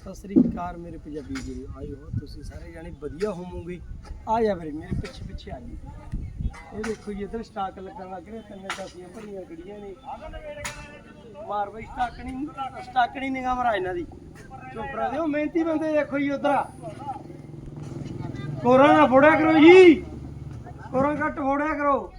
ਸਤਿ ਸ੍ਰੀ ਅਕਾਲ ਮੇਰੇ ਪੰਜਾਬੀ ਵੀਰੋ, ਆਇਓ, ਤੁਸੀਂ ਸਾਰੇ ਜਾਣੇ ਵਧੀਆ ਹੋਵੋਗੇ। ਆ ਜਾ ਫਿਰ ਮੇਰੇ ਪਿੱਛੇ ਪਿੱਛੇ ਆ ਜੀ। ਇਹ ਦੇਖੋ ਜੀ, ਇਧਰ ਸਟਾਕ ਲੱਗਣ ਲੱਗ ਰਿਹਾ, ਤਿੰਨ ਚਾਸੀਆਂ ਭਰੀਆਂ ਗੜੀਆਂ ਨੇ। ਮਾਰ ਬਈ ਸਟਾਕਣੀ ਸਟਾਕਣੀ ਨਿਗਾਹ ਮਰਾ ਇਹਨਾਂ ਦੀ। ਚੋਪੜਾ ਦਿਓ ਮਿਹਨਤੀ ਬੰਦੇ ਦੇਖੋ ਜੀ ਉਧਰ। ਕੋਰਾ ਨਾ ਫੋੜਿਆ ਕਰੋ ਜੀ। ਕੋਰਾ ਘੱਟ ਫੋੜਿਆ ਕਰੋ।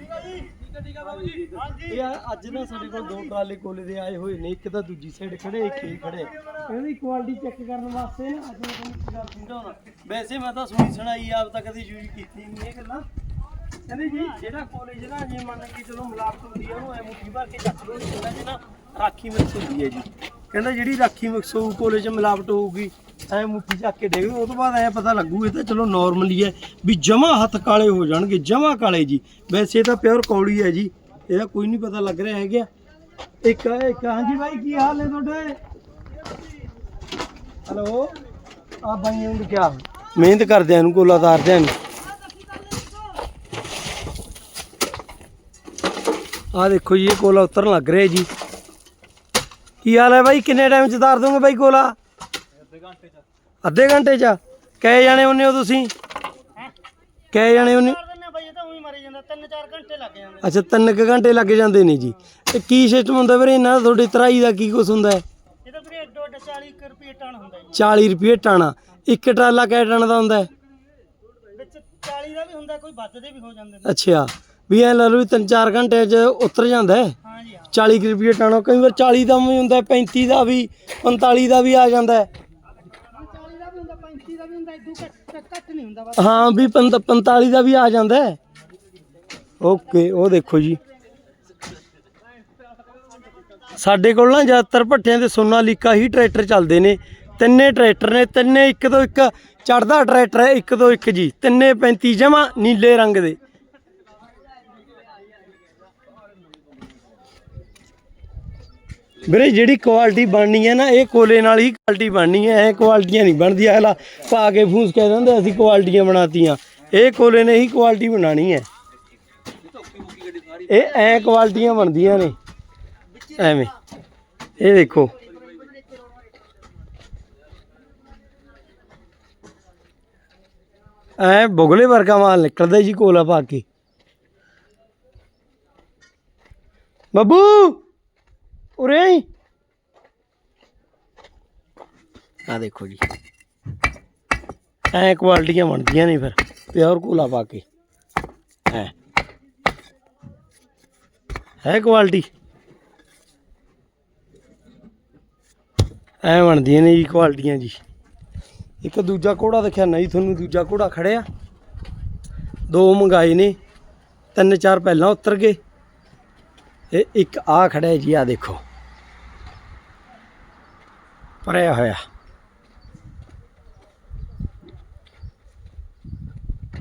ਇਹ ਆ- ਅੱਜ ਨਾ ਸਾਡੇ ਕੋਲ ਦੋ ਟਰਾਲੇ ਕੋਲੇ ਦੇ ਆਏ ਹੋਏ ਨੇ ਇੱਕ ਤਾਂ ਦੂਜੀ ਸਾਈਡ ਖੜੇ ਇੱਕ ਹੀ ਖੜੇ। ਇਹਦੀ ਕੁਆਲਿਟੀ ਚੈੱਕ ਕਰਨ ਵਾਸਤੇ ਨਾ ਅੱਜ ਮੈਂ ਤੁਹਾਨੂੰ ਇੱਕ ਗੱਲ ਸਮਝਾਉਣਾ ਵੈਸੇ ਮੈਂ ਤਾਂ ਸੁਣੀ ਸੁਣਾਈ ਆਪ ਤਾਂ ਕਦੇ ਯੂਜ਼ ਕੀਤੀ ਨਹੀਂ ਇਹ ਗੱਲਾਂ। ਕਹਿੰਦੇ ਜੀ ਜਿਹੜਾ ਕਾਲਜ ਨਾ ਜੇ ਮੰਨ ਕੇ ਚਲੋ ਮਿਲਾਵਟ ਹੁੰਦੀ ਹੈ ਉਹਨੂੰ ਐ ਮੁੱਠੀ ਭਰ ਕੇ ਚੱਕ ਲਓ ਕਹਿੰਦਾ ਜੀ ਨਾ ਰਾਖੀ ਮਿਕਸ ਹੁੰਦੀ ਹੈ ਜੀ। ਕਹਿੰਦਾ ਜਿਹੜੀ ਰਾਖੀ ਮਿਕਸ ਹੋਊ ਕਾਲਜ 'ਚ ਮਿਲਾਵਟ ਹੋਊਗੀ ਐ ਮੁੱਠੀ ਚੱਕ ਕੇ ਡੇਗੇ, ਉਹ ਤੋਂ ਬਾਅਦ ਐ ਪਤਾ ਲੱਗੂ ਇਹ ਤਾਂ ਚਲੋ ਨਾਰਮਲੀ ਹੈ ਵੀ ਜਮਾ ਹੱਥ ਕਾਲੇ ਹੋ ਜਾਣਗੇ, ਜਮਾ ਕਾਲੇ ਜੀ। ਵੈਸੇ ਇਹ ਤਾਂ ਪਿਓਰ ਕੌੜੀ ਹੈ ਜੀ, ਇਹਦਾ ਕੋਈ ਨਹੀਂ ਪਤਾ ਲੱਗ ਰਿਹਾ ਹੈਗਾ। ਇੱਕ ਇੱਕ ਹਾਂਜੀ ਬਾਈ, ਕੀ ਹਾਲ ਹੈ ਤੁਹਾਡੇ? ਹਲੋ? ਆ ਬਾਈ ਨੂੰ ਕਿਹਾ ਮਿਹਨਤ ਕਰਦਿਆਂ ਨੂੰ ਕੋਲਾ ਤਾਰਦਿਆਂ ਨੂੰ। ਆ ਦੇਖੋ ਜੀ, ਇਹ ਕੋਲਾ ਉਤਰਨ ਲੱਗ ਰਿਹਾ ਜੀ। ਕੀ ਹਾਲ ਹੈ ਬਾਈ? ਕਿੰਨੇ ਟਾਈਮ ਚ ਤਾਰ ਦੋਗੇ ਬਾਈ ਕੋਲਾ ਅੱਧੇ ਘੰਟੇ ਚ? ਕਹੇ ਜਾਣੇ ਹੁੰਨੇ ਹੋ ਤੁਸੀਂ? ਕਹੇ ਜਾਣੇ ਹੁੰਨੇ ਦਿੰਨੇ ਬਾਈ ਇਹ ਤਾਂ ਉਹੀ ਮਾਰੀ ਜਾਂਦਾ। 3-4 ਘੰਟੇ ਲੱਗ ਜਾਂਦੇ ਅੱਛਾ ਤਿੰਨ ਕੁ ਘੰਟੇ ਲੱਗ ਜਾਂਦੇ ਨੇ ਜੀ। ਤੇ ਕੀ ਸਿਸਟਮ ਹੁੰਦਾ ਵੀਰੇ ਇਹਨਾਂ ਦਾ? ਤੁਹਾਡੀ ਤਰਾਈ ਦਾ ਕੀ ਕੁਛ ਹੁੰਦਾ ਹੈ? ਇਹ ਤਾਂ ਵੀਰੇ ਅੱਡੋ ਅੱਡ 40 ਕੁ ਰੁਪਏ ਟਨ ਹੁੰਦਾ ਜੀ। 40 ਰੁਪਏ ਟਾਣਾ ਇੱਕ ਟਰਾਲਾ ਕੈ ਟਨ ਦਾ ਹੁੰਦਾ ਹੈ? ਵਿੱਚ 40 ਦਾ ਵੀ ਹੁੰਦਾ ਕੋਈ ਵੱਧ ਦੇ ਵੀ ਹੋ ਜਾਂਦੇ ਨੇ। ਅੱਛਾ। ਵੀ ਐ ਲਾ ਲਓ ਵੀ ਤਿੰਨ ਚਾਰ ਘੰਟੇ ਚ ਉਤਰ ਜਾਂਦਾ ਹੈ। ਹਾਂ ਜੀ ਹਾਂ। 40 ਕੁ ਰੁਪਏ ਟਾਣਾ ਕਈ ਵਾਰ 40 ਦਾ ਵੀ ਹੁੰਦਾ ਹੈ, 35 ਦਾ ਵੀ 45 ਦਾ ਵੀ ਆ ਜਾਂਦਾ ਹੈ। 40 ਦਾ ਵੀ ਹੁੰਦਾ 35 ਦਾ ਵੀ ਹੁੰਦਾ, ਇਦੋਂ ਘੱਟ ਘੱਟ ਨਹੀਂ ਹੁੰਦਾ ਬਸ। ਹਾਂ, ਵੀ 45 ਦਾ ਵੀ ਆ ਜਾਂਦਾ ਹੈ। ਓਕੇ, ਉਹ ਦੇਖੋ ਜੀ। ਸਾਡੇ ਕੋਲ ਨਾ ਜ਼ਿਆਦਾਤਰ ਭੱਠਿਆਂ ਦੇ ਸੋਨਾਲੀਕਾ ਹੀ ਟਰੈਕਟਰ ਚੱਲਦੇ ਨੇ। ਤਿੰਨੇ ਟਰੈਕਟਰ ਨੇ, ਤਿੰਨੇ ਇੱਕ ਤੋਂ ਇੱਕ ਚੜਦਾ ਟਰੈਕਟਰ ਹੈ, ਇੱਕ ਤੋਂ ਇੱਕ ਜੀ। ਤਿੰਨੇ 35 ਜਮਾ ਨੀਲੇ ਰੰਗ ਦੇ। ਵੀਰੇ, ਜਿਹੜੀ ਕੁਆਲਿਟੀ ਬਣਨੀ ਹੈ ਨਾ, ਇਹ ਕੋਲੇ ਨਾਲ ਹੀ ਕੁਆਲਿਟੀ ਬਣਨੀ ਹੈ। ਐ ਕੁਆਲਿਟੀਆਂ ਨਹੀਂ ਬਣਦੀਆਂ। ਅਗਲਾ ਪਾ ਕੇ ਫੂਸ ਕਹਿ ਦਿੰਦੇ, ਅਸੀਂ ਕੁਆਲਿਟੀਆਂ ਬਣਾਤੀਆਂ। ਇਹ ਕੋਲੇ ਨੇ ਹੀ ਕੁਆਲਿਟੀ ਬਣਾਣੀ ਹੈ। ਇਹ ਐ ਕੁਆਲਿਟੀਆਂ ਬਣਦੀਆਂ ਨੇ। ਐਵੇਂ। ਇਹ ਦੇਖੋ। ਐ ਬੁਗਲੇ ਵਰਗਾ ਮਾਲ ਨਿਕਲਦਾ ਜੀ ਕੋਲਾ ਪਾ ਕੇ। ਬੱਬੂ! ਉਰੇ ਆਈ। ਆ ਦੇਖੋ ਜੀ। ਐ ਕੁਆਲਿਟੀਆਂ ਬਣਦੀਆਂ ਨੇ ਫਿਰ ਪਿਓਰ ਕੋਲਾ ਪਾ ਕੇ। ਐ। ਹੈ ਕੁਆਲਿਟੀ? ਐ ਬਣਦੀਆਂ ਨੇ ਜੀ ਕੁਆਲਿਟੀਆਂ ਜੀ। ਇੱਕ ਦੂਜਾ ਘੋੜਾ ਦਿਖਿਆ ਨਹੀਂ ਤੁਹਾਨੂੰ ਦੂਜਾ ਘੋੜਾ ਖੜਿਆ। ਦੋ ਮੰਗਾਏ ਨੇ ਤਿੰਨ ਚਾਰ ਪਹਿਲਾਂ ਉਤਰ ਗਏ। ਇਹ ਇੱਕ ਆ ਖੜਿਆ ਜੀ ਆ ਦੇਖੋ। ਭਰਿਆ ਹੋਇਆ।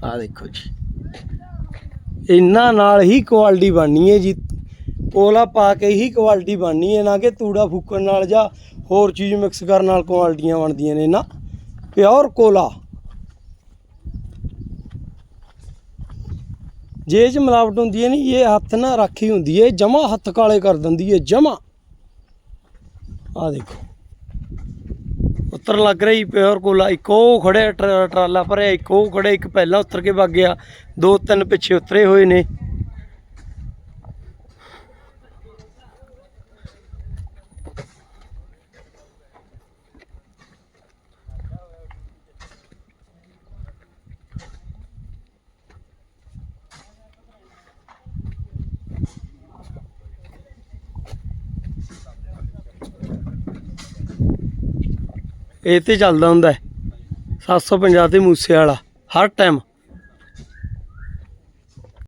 ਆ ਦੇਖੋ ਜੀ। ਇਹਨਾਂ ਨਾਲ ਹੀ ਕੁਆਲਿਟੀ ਬਣਨੀ ਹੈ ਜੀ। ਕੋਲਾ ਪਾ ਕੇ ਹੀ ਕੁਆਲਿਟੀ ਬਣਨੀ ਹੈ, ਨਾ ਕਿ ਤੂੜਾ ਫੂਕਣ ਨਾਲ ਜਾਂ ਹੋਰ ਚੀਜ਼ ਮਿਕਸ ਕਰਨ ਨਾਲ ਕੁਆਲਿਟੀਆਂ ਬਣਦੀਆਂ ਨੇ ਨਾ। ਪਿਓਰ ਕੋਲਾ। ਜੇ ਇਹ ਚ ਮਿਲਾਵਟ ਹੁੰਦੀ ਹੈ ਨਹੀਂ, ਇਹ ਹੱਥ ਨਾ ਰਾਖੀ ਹੁੰਦੀ ਹੈ ਜਮਾ ਹੱਥ ਕਾਲੇ ਕਰ ਦਿੰਦੀ ਹੈ ਜਮਾ ਆ ਦੇਖੋ। ਉੱਤਰ ਲੱਗ ਰਹੀ, ਪਿਓਰ ਕੋਲਾ, ਇੱਕੋ ਖੜੇ ਟਰ- ਟਰਾਲਾ ਭਰਿਆ, ਇੱਕੋ ਖੜੇ ਇੱਕ ਪਹਿਲਾਂ ਉਤਰ ਕੇ ਵਗ ਗਿਆ। ਦੋ ਤਿੰਨ ਪਿੱਛੇ ਉਤਰੇ ਹੋਏ ਨੇ। ਇਹ ਤੇ ਚੱਲਦਾ ਹੁੰਦਾ ਹੈ। 750 ਤੇ ਮੂਸੇ ਵਾਲਾ ਹਰ ਟਾਈਮ